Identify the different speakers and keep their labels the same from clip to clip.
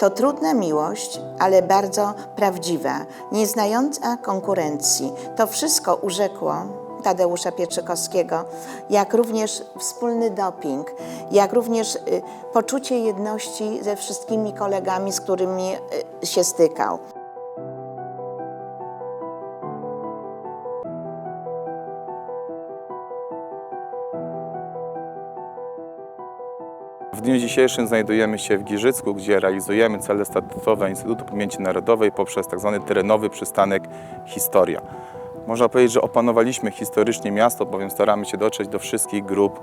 Speaker 1: To trudna miłość, ale bardzo prawdziwa, nieznająca konkurencji. To wszystko urzekło Tadeusza Pieczykowskiego, jak również wspólny doping, jak również y, poczucie jedności ze wszystkimi kolegami, z którymi y, się stykał.
Speaker 2: W dniu dzisiejszym znajdujemy się w Giżycku, gdzie realizujemy cele statutowe Instytutu Pamięci Narodowej poprzez tzw. terenowy przystanek Historia. Można powiedzieć, że opanowaliśmy historycznie miasto, bowiem staramy się dotrzeć do wszystkich grup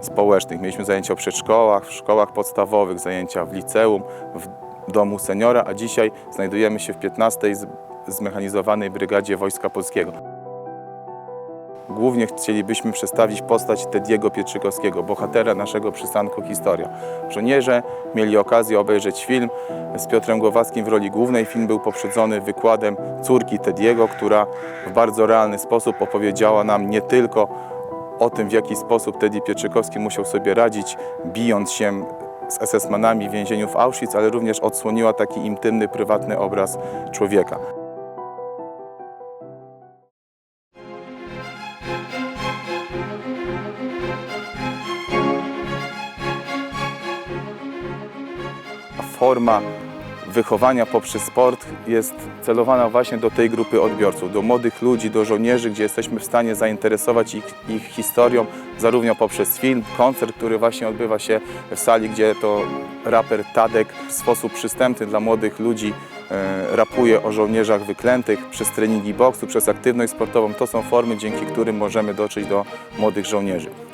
Speaker 2: społecznych. Mieliśmy zajęcia w przedszkolach, w szkołach podstawowych, zajęcia w liceum, w domu seniora, a dzisiaj znajdujemy się w 15. z- zmechanizowanej Brygadzie Wojska Polskiego. Głównie chcielibyśmy przedstawić postać Tediego Pieczykowskiego, bohatera naszego przystanku Historia. Żołnierze mieli okazję obejrzeć film z Piotrem Głowackim w roli głównej. Film był poprzedzony wykładem córki Tediego, która w bardzo realny sposób opowiedziała nam nie tylko o tym, w jaki sposób Teddy Pieczykowski musiał sobie radzić, bijąc się z SS-manami w więzieniu w Auschwitz, ale również odsłoniła taki intymny, prywatny obraz człowieka. Forma wychowania poprzez sport jest celowana właśnie do tej grupy odbiorców, do młodych ludzi, do żołnierzy, gdzie jesteśmy w stanie zainteresować ich, ich historią, zarówno poprzez film, koncert, który właśnie odbywa się w sali, gdzie to raper Tadek w sposób przystępny dla młodych ludzi e, rapuje o żołnierzach wyklętych, przez treningi boksu, przez aktywność sportową. To są formy, dzięki którym możemy dotrzeć do młodych żołnierzy.